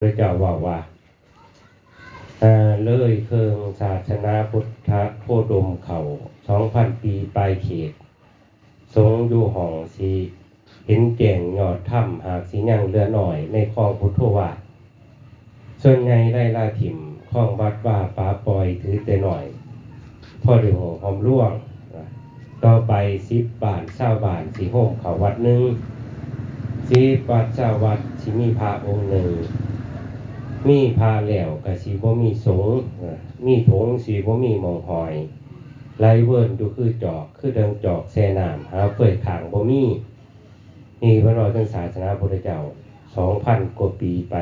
พระเจ้าว่าว่าเลยเคิงศาสนาพุทธโพดมเขาสองพันปีปลายเขต สงอยู่ห้องสีเห็นแก่งยอดถ้ำหากสียังเรือหน่อยในคลองพุทธวาสส่วนใหญ่ได้ลาถิ่มคลองวัดว่าป้าปล่อยถือแต่หน่อย พ่อเดือหหอมร่วง ต่อไปสิบบาทเศร้าบาทสีโฮมเขาวัดหนึ่งสิบบาทเศร้าวัดสิมีพระองค์หนึ่ง มีพาแล้วกับสีบ่มีสงมีถงสีบ่มีมองหอยไหลเวิร์นดูคือจอกคือเดิงจอกแซน้ำหาเปิดขางบ่มีนี่พระเราทั้งศาสนาพุทธเจ้าสองพันกว่าปีไป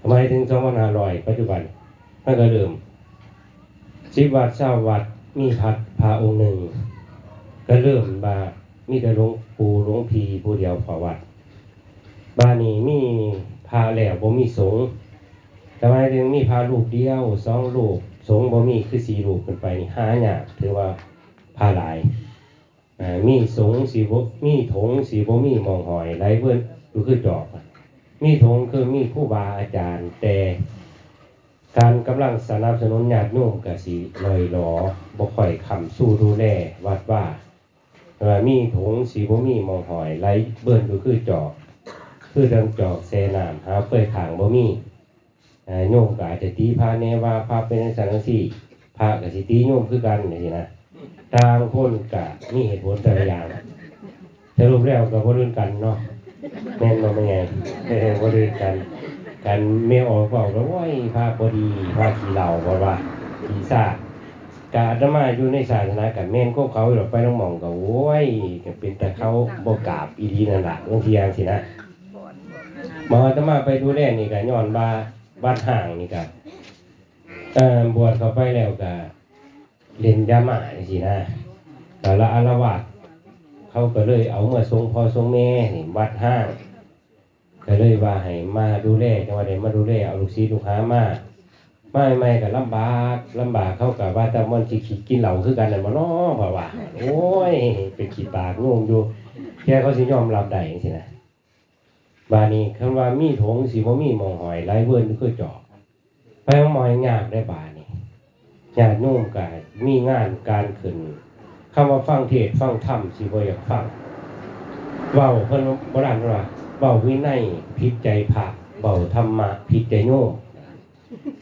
ทำไมถึงสองพันห้าร้อยปัจจุบันมันก็เริ่มสิบวัดเศร้าวัดมีพัดพาองค์หนึ่ง ก็เริ่มบามีแต่หลวงปู่หลวงพีผู้เดียวพอวัดบ้านนี้มี พาแล้วบ่มีสงฆ์แต่ว่าถึงมีพาลูกเดียวสองลูกสงบ่มีคือสี่ลูกขึ้นไปนี่ห้ายากถือว่าพาหลายมีสงสีบ่มีถงสีบ่มีมองหอยไรเพิ่นดูคือจอกอมีถงคือมีผู้บาอาจารย์ แต่การกำลังสนับสนุนญาติโยมก็สิลอยหลอบ่ค่อยคำสู้ดูแลวัดว่ามีถงสีบ่มีมองหอยไรเบิ่นดูคือจอก คือเดิมจอกแซน้ำหาเปื่อยขางบ่มีโยมกาจจะตีพระแนว่าพระเป็นสังสีพระก็สิตีโยมคือกันนี่สินะต่างคนก็มีเหตุผลแต่ละอย่างสรุปแล้วก็บ่รื่นกันเนาะแม่นบ่เป็นไงเออบ่รื่นกัน กันเมียออกเว้าก็โอ้ยพระบดีพระขี้เหล้าบ่ว่าขี้ซ่ากะอาตมาอยู่ในศาสนากับแม่นก็เขาอยู่ไปต้องมองก็โอ้ยก็เป็นแต่เขาบกาบอีดีนั่นแหละบางทีอย่างสินะ มออาตมาไปดูแลนี่ก็ย้อนบาบ้านห่างนี่ก็เอ่อบวชเข้าไปแล้วก็เล่นยาหมาจังซี่นะแต่ละอารวาสเขาก็เลยเอาเมื่อทรงพ่อทรงแม่นี่วัดห้างก็เลยว่าให้มาดูแลจังหวัดใดมาดูแลเอาลูกศิษย์ลูกหามาไม่ไม่ก็ลำบากลำบากเขากับว่าแต่มันสิขี้กินเหล้าคือกันน่ะบ่เนาะเพราว่าโอ้ยเป็นขี้ปากงงอยู่แค่เขาสิยอมรับได้จังซี่นะ บานี้คำว่ามีถงสีบ่มีมองหอยไรเวิร์นคือจอกไปมองมอยยากได้บานี้ญาติโยมกายมีงานการขึ้นคำว่าฟังเทศฟังธรรมสิบ่อยากฟังเว้าเพิ่นโบราณว่าเว้าวินัยผิดใจพระเว้าธรรมะผิดใจโยม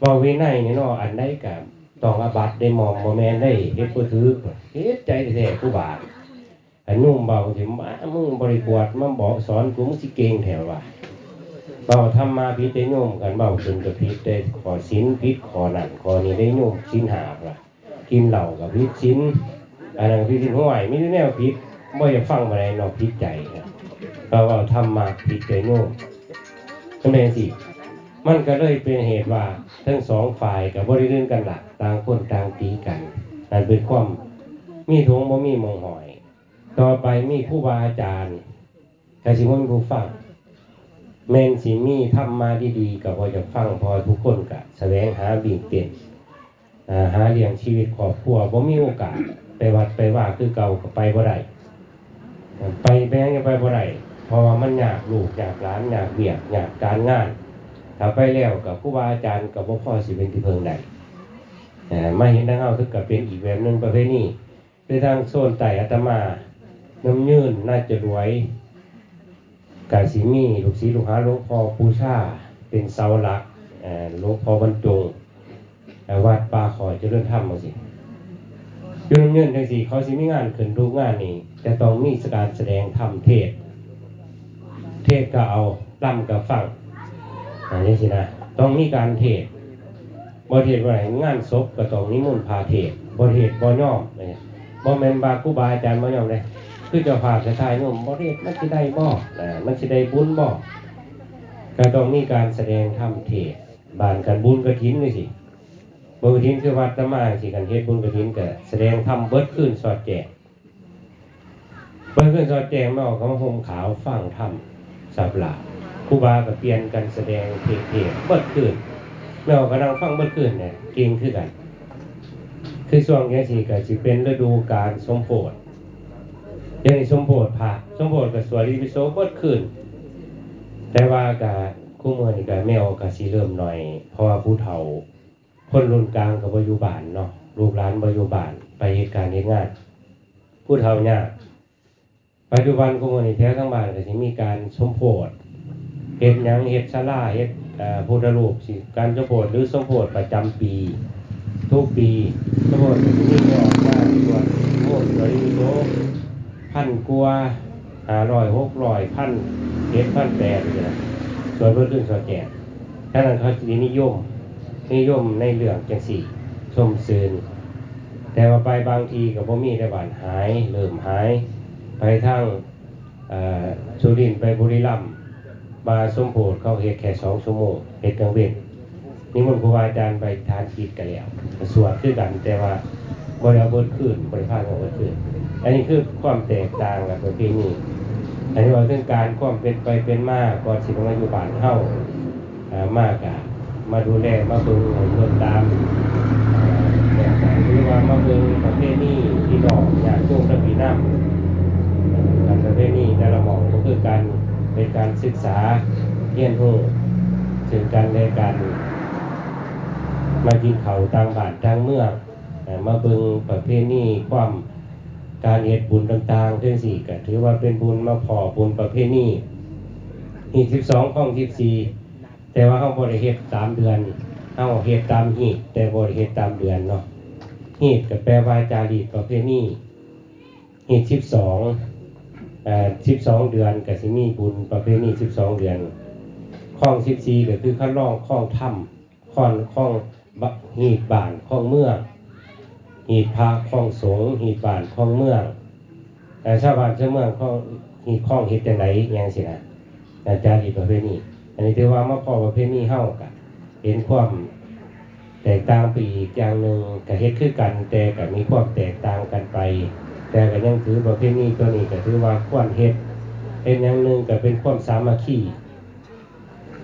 เว้าวินัยนี่เนาะอันใดก็ต้องอาบัตได้มองบ่แมนได้เฮ็ดบ่ถือเฮ็ดใจแท้ผู้บาป อันนุ่มเบาสิมามึงบริกวดมาบอกสอนกูมึงสิเก่งแถวว่าเบาทำมาพิษได้โยมกันเบาจนกับพิษได้ขอสินพิษขอหนันขอนี่ได้โยมสินหาว่ะกินเหล้ากับพิษสินอันนั้นพิษสินห้วยไม่ได้แนวพิษบ่อยากฟังอะไรนอกพิษใจนะเราเอาทำมาพิษได้โยมก็เป็นสิมันก็เลยเป็นเหตุว่าทั้งสองฝ่ายกับบริเรื่องกันหลักต่างคนต่างตีกันนั่นเป็นความมีทงบ่มีมองหอย ต่อไปมีผู้บาอาจารย์กระสิมนผู้ฟังแมนสีมีทำมาดีๆกับพอจะฟังพอทุกคนกะแสวงหาบิ่งเปลี่ยนอ่าหาเลี้ยงชีวิตครอบครัวบ่มีโอกาสไปวัดไปว่าคือเก่าก็ไปบ่ได้ไปแบงก็ไปบ่ได้เพราะว่ามันยากลูกยากหลานยากเบียกยากการงาน ถ้าไปแล้วกับผู้บาอาจารย์กับบ่พ่อสิเป็นที่เพิงใดอ่ามาเห็นทางเฮาถึงกับเป็นอีกแบบหนึงประเภทนี้ในทางโซนไต่อาตมา น้ำยืนน่าจะรวยกาสิมีลูกศิษย์ลูกหาหลวงพ่อปูชาเป็นเสาหลักหลวงพ่อบรรจงวัดป่าขอยเจริญธรรมมาสิอยืนำยืนจังสิเขาสิมีงานขึ้นรูปงานนี้จะต้องมีการแสดงธรรมเทศ เทศก็เอาล่ำกับฟังอันนี้สินะต้องมีการเทศบ่เทศว่าไหนงานศพก็ต้องนิมนต์พาเทศบ่เทศบ่ย่อมเนี่ยบ่แมนบาครูบาอาจารย์บ่ยอมเลย คือเจ้าภาพจะทายโยมบ่เรียกมันสิได้บ่นะมันสิได้บุญบ่อก็ต้องมีการแสดงธรรมเทศบานกันบุญกฐินนี่สิบุญกฐินคือวัดตะมาสิกันเฮ็ดบุญกฐินก็แสดงธรรมเบิดคืนสอดแจงเบิดคืนสอดแจงมาออกคำห่มขาวฟังธรรมสับหลาครูบาก็เปลี่ยนกันแสดงเทศเทศเบิดคืนแม่ออกกำลังฟังเบิดคืนเนี่ยเก่งคือกัน คือช่วงนี้สิก็สิเป็นฤดูการสมโพธิ อย่างนี้สมโพธิพระสมโพธิกับสวดอิปิโสเบิดขึ้น แต่ว่าก็คู่มือนี่ก็แมวก็สิเริ่มหน่อย เพราะว่าผู้เฒ่า คนรุ่นกลางก็บ่อยู่บ้านเนาะลูกหลานบ่อยู่บ้านไปเหตุการณ์เฮ็ดงาน ผู้เฒ่ายากปัจจุบันคู่มือนี่แถวทั้งบ้านก็สิมีการสมโพธิเฮ็ดยังเฮ็ดศาล่าเฮ็ดพุทธรูปสิการสมโพธิหรือสมโพธิประจำปี ทุกปีสมโพธิก็สิมีออกมาส่วนโพธิบริโภค พันกัว่า500 600พันเจ็ดพันแปดนี่นะส่วนเพิ่นขึ้นส่วนแจกฉะนั้นเขาสินิยม นิยมในเรื่องจังสี่ชมซืนแต่ว่าไปบางทีกับพ่มีได้บานหายเริ่มหาย ไปทางสุรินไปบุรีรัมย์มาสมโพธเขาเฮ็ดแค่สองชั่วโมงเฮ็ดกลางเว้นนิมนต์ครูบาอาจารย์ไปทานกิจกันแล้วสวดคือกันแต่ว่าบริเอาเบิดขึ้นบริพาทเอาเบิขึ้น อันนี้คือความแตกต่างกับประเพณีอันนี้ว่าเรื่องการความเป็นไปเป็นมาก่อนสิมาอยู่บ้านเฮาอ่ามากอะมาดูแลมาเบิ่งเบิ่งตามเอ่อแบบไหนรือว่ามาเบิ่งประเภทนี้ที่ดอกอยากช่วงตะปีน้ำการประเภทนี้แต่ละหมองก็คือการเป็นการศึกษาเรียนรู้ถึงกันในการมากินเขาต่างบานต่างเมืองเอ่อมาเบิ่งประเภทนี้ความ การเฮ็ดบุญต่างๆเรื่องสี่ก็ถือว่าเป็นบุญมาพอบุญประเภทนี้อีกสิบสองข้องสิบสี่แต่ว่าเขาบริเฮ็ดตามเดือนเขาเฮ็ดตามหีดแต่บริเฮ็ดตามเดือนเนาะหีดก็แปลว่าจารีประเพณีหีดสิบสองเอ่อสิบสองเดือนก็สิมีบุญประเพณีสิบสองเดือนข้องสิบสี่ก็คือขั้นร่องข้องถ้ำข้องข้องหีดบานข้องเมือง หีพระข้องสงหีบ้านข้องเมืองแต่ชาวบ้านชาวเมืองข้องหีดข้องเฮ็ดจังไดอย่างสินะอาจารย์อีกประเพณีอันนี้ถือว่ามาพอประเภทนี้เฮากะเห็นความแตกต่างไปอีกอย่างหนึ่งกับเฮ็ดคือกัน แต่ก็มีความแตกต่างกันไป แต่ก็ยังถือประเภทนี้ตัวนี้ก็ถือว่าควรเฮ็ดเป็นอย่างหนึ่งก็เป็นความสามัคคี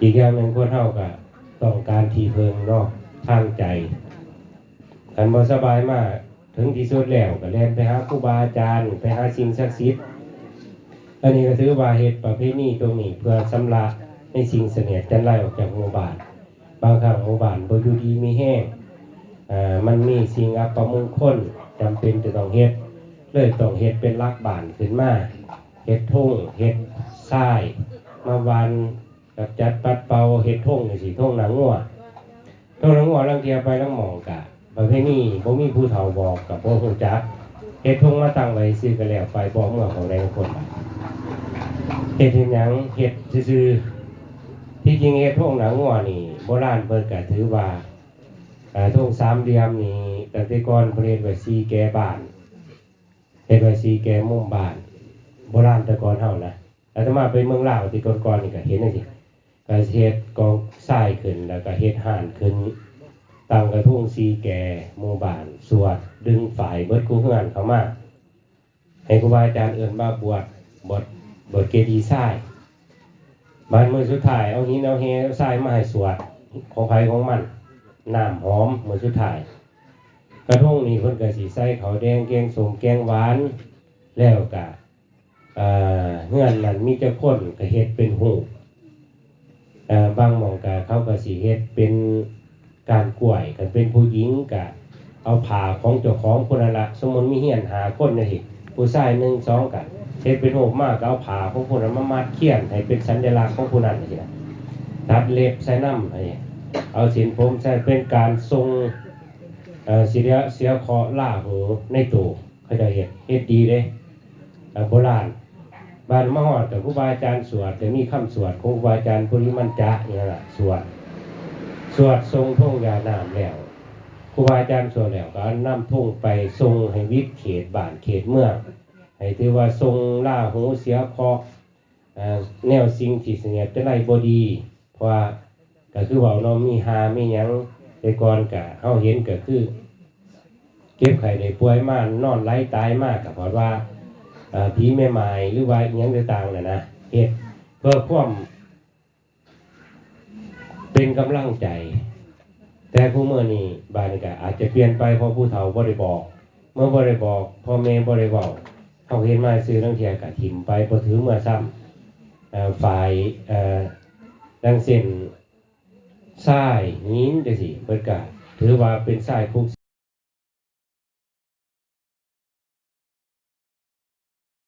อีกอย่างหนึ่งคนเฮาก็ต้องการทีเพิงนาะทางใจ คันบ่สบายมากถึงที่สุดแล้วก็แล่นไปหาครูบาอาจารย์ไปหาสิ่งศักดิ์สิทธิ์อันนี้ก็ถือว่าเฮ็ดประเภทนี้ตรงนี้เพื่อสำระในสิ่งเสนียดจันไล่ออกจากหมู่บ้าน บางครั้งหมู่บ้านบ่อยู่ดีมีแห้งอ่ามันมีสิ่งอัปมงคลจำเป็นจะต้องเฮ็ดเลยต้องเฮ็ดเป็นรักบ้านขึ้นมาเฮ็ดทุ่งเฮ็ดทรายมาวันกับจัดปัดเป่าเฮ็ดทุ่งนี่สิทุ่งหนังงัวทุ่งหนังงัวลังเทียไปลังหมองกะ ประเภทนี้บ่มีผู้เฒ่าบอกกับบ่ฮู้จักเฮ็ดทงมาตั้งไว้ซื้อกันแล้วไปบ่เมื่อของใดงคนเฮ็ดเฮ็ดหยังเฮ็ดซื่อที่จริงเฮ็ดทงหนังงัวนี่โบราณเพิ่นก็ถือว่าทงสามเหลี่ยมนี่ตั้งแต่ก่อนเพิ่นเฮ็ดไว้สีแก่บ้านเฮ็ดไว้สีแก่มุมบ้านโบราณแต่ก่อนเฮานะอาตมาไปเมืองลาวที่ก่อนๆนี่ก็เห็นจังซี่ก็เฮ็ดกองทรายขึ้นแล้วก็เฮ็ดห่านขึ้น ตั้งกระทุ่งสีแก่หมู่บ้านสวด ดึงฝ่ายเบิดคู่เฮือนเขามาให้ครูบาอาจารย์เอิ้นว่าบวชบวชบวชเกดีทรายบานมือสุดท้ายเอาหินเอาเฮาทรายมาให้สวดของใครของมันน้ำหอมมือสุดท้าย กระทุ่งนี่เพิ่นก็สิใส่ข้าวแดงแกงสมแกงหวานแล้วก็เอ่อเฮือนนั้นมีแต่คนก็เฮ็ดเป็นหูเอ่อบางมองก็เขาก็สิเฮ็ดเป็น การกล้วยกันเป็นผู้หญิงก็เอาผ้าของเจ้าของคนละสมมุติมีเฮียนหาคนนะสิผู้ชายหนึ่งสองก็เฮ็ดเป็นโหกมากก็เอาผ้าของผู้นั้นมามัดเขียนให้เป็นสัญลักษณ์ของผู้นั้นนี่นะตัดเล็บใส่น้ำให้เอาสินผมใส่เป็นการทรงเสียเสียคราะห์ล่าหูในตัวเขาจะเฮ็ดเฮ็ดดีเด้เอ่อโบราณบ้านมหอดกับครูบาอาจารย์สวดจะมีคำสวดของครูบาอาจารย์ปุริมันจะนี่แหละสวด สวดทรงท่งยาน้ำแล้วครูบาอาจารย์สวดแล้วก็เอาน้ำท่งไปทรงให้วิทย์เขตบ้านเขตเมืองให้ถือว่าทรงล่าหูเสียคอแนวสิ่งที่เสนียจะไล่บดี เพราะว่าก็คือว่าเรามีหามียังแต่ก่อนก็เฮาเห็นก็คือ เก็บไข่ได้ป่วยมากนอนไร้ตายมากก็เพราะว่าผีแม่ไม้หรือว่าอิหยังต่างๆน่ะนะเฮ็ดเพื่อความ เป็นกำลังใจ แต่ผู้เมื่อนี้บานก็อาจจะเปลี่ยนไปเพราะผู้เฒ่าบริบอก เมื่อบริบอกพ่อแม่บริบอกเขาเห็นมาซื้อตั้งเทียกับถิ่มไปพอถือเมื่อซ้ำฝ่ายดังเส้นทรายหินจะสิเปิดกาถือว่าเป็นทรายคุก